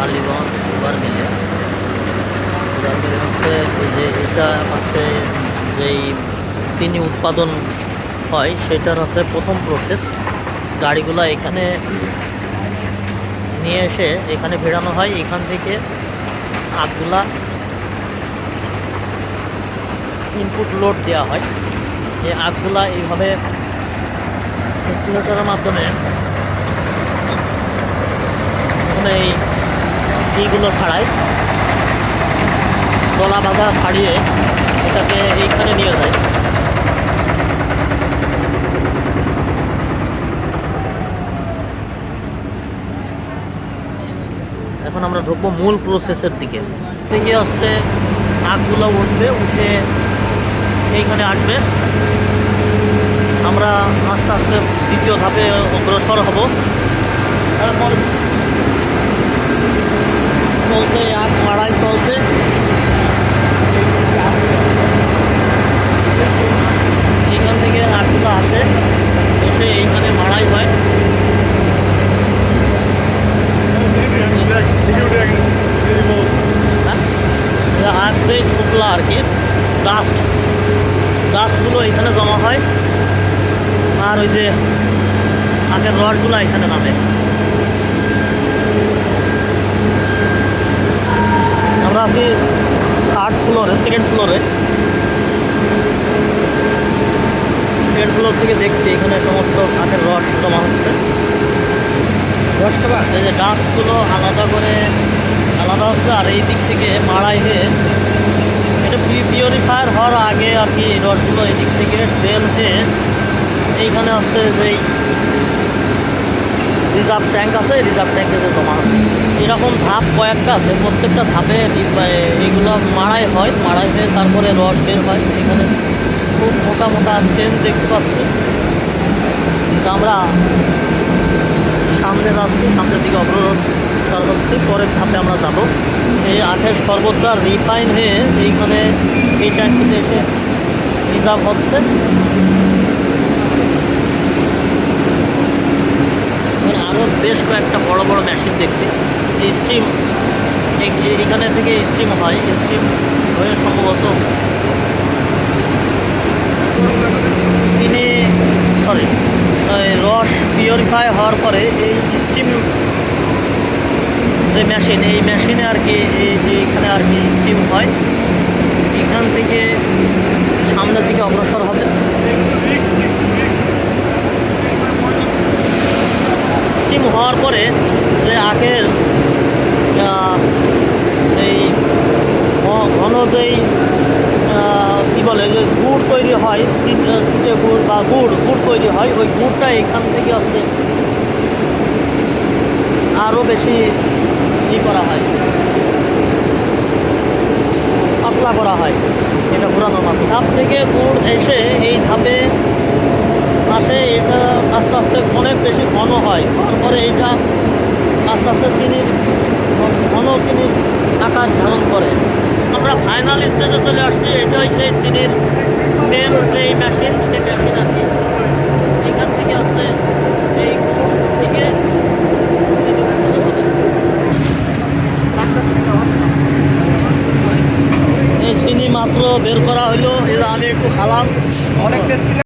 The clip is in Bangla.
কালীগঞ্জ সুগার মিলে সুগার মিলে হচ্ছে এই যে এটা হচ্ছে যেই চিনি উৎপাদন হয়, সেটার হচ্ছে প্রথম প্রসেস গাড়িগুলো এখানে নিয়ে এসে এখানে ভেড়ানো হয়। এখান থেকে আখগুলা ইনপুট লোড দেওয়া হয়। এই আখগুলা এইভাবে স্পিলেটারের মাধ্যমে এই এইগুলো ছাড়াই গলা বাঁধা ছাড়িয়ে এটাকে এইখানে নিয়ে যায়। এখন আমরা ঢুকবো মূল প্রসেসের দিকে। থেকে হচ্ছে আগগুলো উঠবে, উঠে এইখানে আসবে। আমরা আস্তে আস্তে দ্বিতীয় ধাপে অগ্রসর হব। তারপর চলছে আগ মারাই চলছে। এইখান থেকে আগগুলো আসে এসে এইখানে মারাই হয়। হ্যাঁ? আগ যে শুকলা আর কি ডাস্ট ডাস্টগুলো এখানে জমা হয়। আর ওই যে আগের রডগুলো এখানে নামে আমরা আছি থার্ড ফ্লোরে সেকেন্ড ফ্লোরে সেকেন্ড ফ্লোর থেকে দেখছি এখানে সমস্ত কাঠের রড জমা হচ্ছে। এই যে গাছগুলো আলাদা করে আলাদা হচ্ছে, আর এই দিক থেকে মাড়াই হয়ে এটা পিওরিফায়ার হওয়ার আগে আর কি রডগুলো এই দিক থেকে ড্রেন হয়ে এইখানে হচ্ছে যেই রিজার্ভ ট্যাঙ্ক আছে রিজার্ভ ট্যাঙ্কে যে জমা এরকম ধাপ কয়েকটা আছে, প্রত্যেকটা ধাপে রি- এ- এইগুলো মাড়াই হয় মাড়াই হয়ে তারপরে রড বের হয়, এখানে খুব মোটা মোটা চেন দেখতে পাচ্ছি। আমরা সামনে যাচ্ছি, সামনের দিকে অগ্রসর হচ্ছি, পরের ধাপে আমরা যাব। এই আখের শরবতটা রিফাইন হয়ে এইখানে এই ট্যাঙ্কিতে এসে রিজার্ভ হচ্ছে। বেশ কয়েকটা বড় বড় মেশিন দেখছি। স্টিম এখানে থেকে স্টিম হয়। স্টিম হয়ে সম্ভবত চিনি সরি রস পিওরিফাই হওয়ার পরে এই স্টিম যে মেশিন এই মেশিনে আর কি, এই- এইখানে আর কি স্টিম হয়। এখান থেকে সামনের দিকে অগ্রসর হবে স্টিম হওয়ার পরে যে আখের এই ঘন যেই কি বলে, যে গুড় তৈরি হয়, সিট- গুড় বা গুড় গুড় তৈরি হয়, ওই গুড়টা এখান থেকে আসছে আরও বেশি ই করা হয়। পাতলা করা হয়, এটা ঘোরানোর মাধ্যমে। ধাপ থেকে গুড় এসে এই ধাপে আসে এটা আস্তে আস্তে অনেক বেশি ঘন হয়। তারপরে এটা আস্তে আস্তে চিনির ঘন চিনির আকার ধারণ করে। আমরা ফাইনাল স্টেজে চলে আসছি। এটাই সেই চিনির মেন যেই মেশিন সেই মেশিন আর কি। এখান থেকে আসছে এই থেকে। এই চিনি মাত্র বের করা হলো এটা আমি একটু খালাম। অনেক